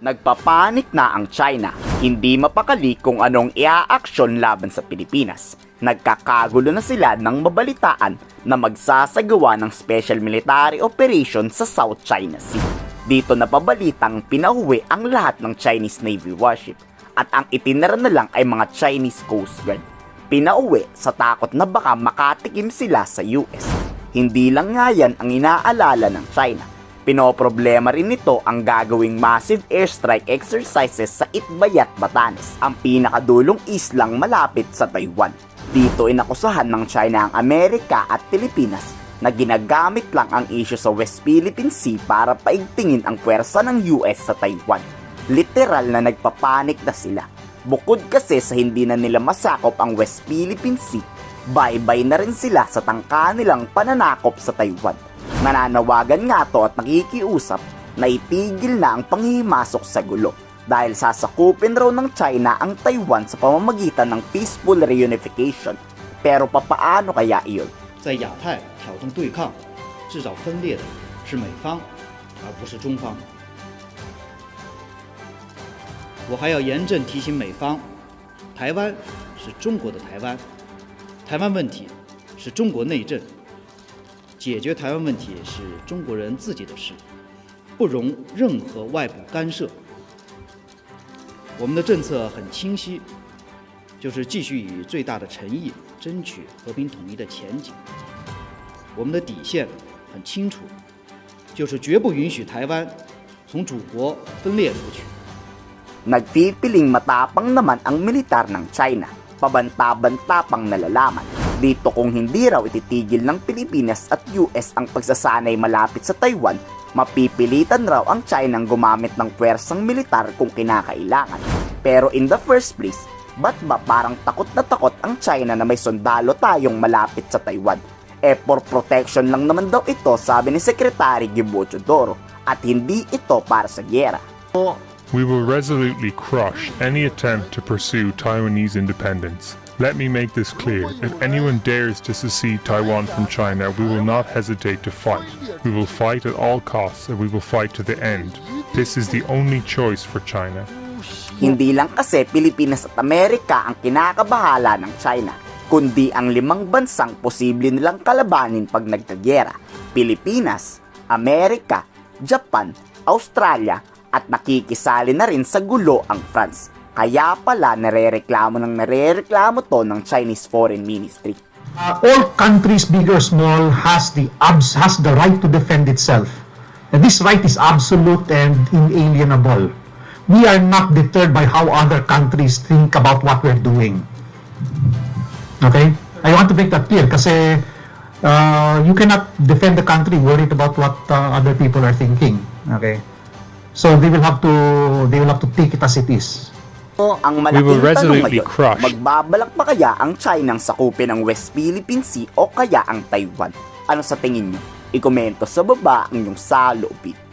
Nagpapanik na ang China. Hindi mapakali kung anong iaaksyon laban sa Pilipinas. Nagkakagulo na sila ng mabalitaan na magsasagawa ng special military operation sa South China Sea. Dito napabalitang pinauwi ang lahat ng Chinese Navy warship at ang itinara na lang ay mga Chinese Coast Guard. Pinauwi sa takot na baka makatikim sila sa US. Hindi lang nga yan ang inaalala ng China. Pinoproblema rin nito ang gagawing massive airstrike exercises sa Itbayat, Batanes, ang pinakadulong islang malapit sa Taiwan. Dito inakusahan ng China ang Amerika at Pilipinas na ginagamit lang ang issue sa West Philippine Sea para paigtingin ang pwersa ng US sa Taiwan. Literal na nagpapanik na sila. Bukod kasi sa hindi na nila masakop ang West Philippine Sea, bye-bye na rin sila sa tangka nilang pananakop sa Taiwan. Nananawagan nga to at nakikiusap na itigil na ang panghihimasok sa gulo dahil sasakupin raw ng China ang Taiwan sa pamamagitan ng peaceful reunification. Pero papaano kaya iyon? 在亚太挑动对抗、制造分裂的是美方，而不是中方。我还要严正提醒美方，台湾是中国的台湾，台湾问题是中国内政， 解决台湾问题是中国人自己的事，不容任何外部干涉。我们的政策很清晰，就是继续以最大的诚意争取和平统一的前景。我们的底线很清楚，就是绝不允许台湾从祖国分裂出去。Nagpipiling matapang naman ang militar ng China, pabanta-banta pang nalalaman. Dito kung hindi raw ititigil ng Pilipinas at US ang pagsasanay malapit sa Taiwan, mapipilitan raw ang China ang gumamit ng pwersang militar kung kinakailangan. Pero in the first place, ba't ba parang takot na takot ang China na may sundalo tayong malapit sa Taiwan? Eh for protection lang naman daw ito sabi ni Secretary Gibo Chodoro at hindi ito para sa gyera. We will resolutely crush any attempt to pursue Taiwanese independence. Let me make this clear. If anyone dares to secede Taiwan from China, we will not hesitate to fight. We will fight at all costs and we will fight to the end. This is the only choice for China. Hindi lang kasi Pilipinas at Amerika ang kinakabahala ng China, kundi ang limang bansang posible nilang kalabanin pag nagkagyera. Pilipinas, Amerika, Japan, Australia, at nakikisali na rin sa gulo ang France. Kaya pala narereklamo ng narereklamo to ng Chinese Foreign Ministry. Uh, all countries, big or small, has the abs has the right to defend itself. And this right is absolute and inalienable. We are not deterred by how other countries think about what we're doing. Okay? I want to make that clear kasi uh, you cannot defend the country worried about what uh, other people are thinking. Okay? So they will have to they will have to take it as it is. Ang malaking tanong ngayon, crush. magbabalak pa kaya ang China ang sakupin ng West Philippine Sea o kaya ang Taiwan? Ano sa tingin nyo? Ikomento sa baba ang inyong saloobin.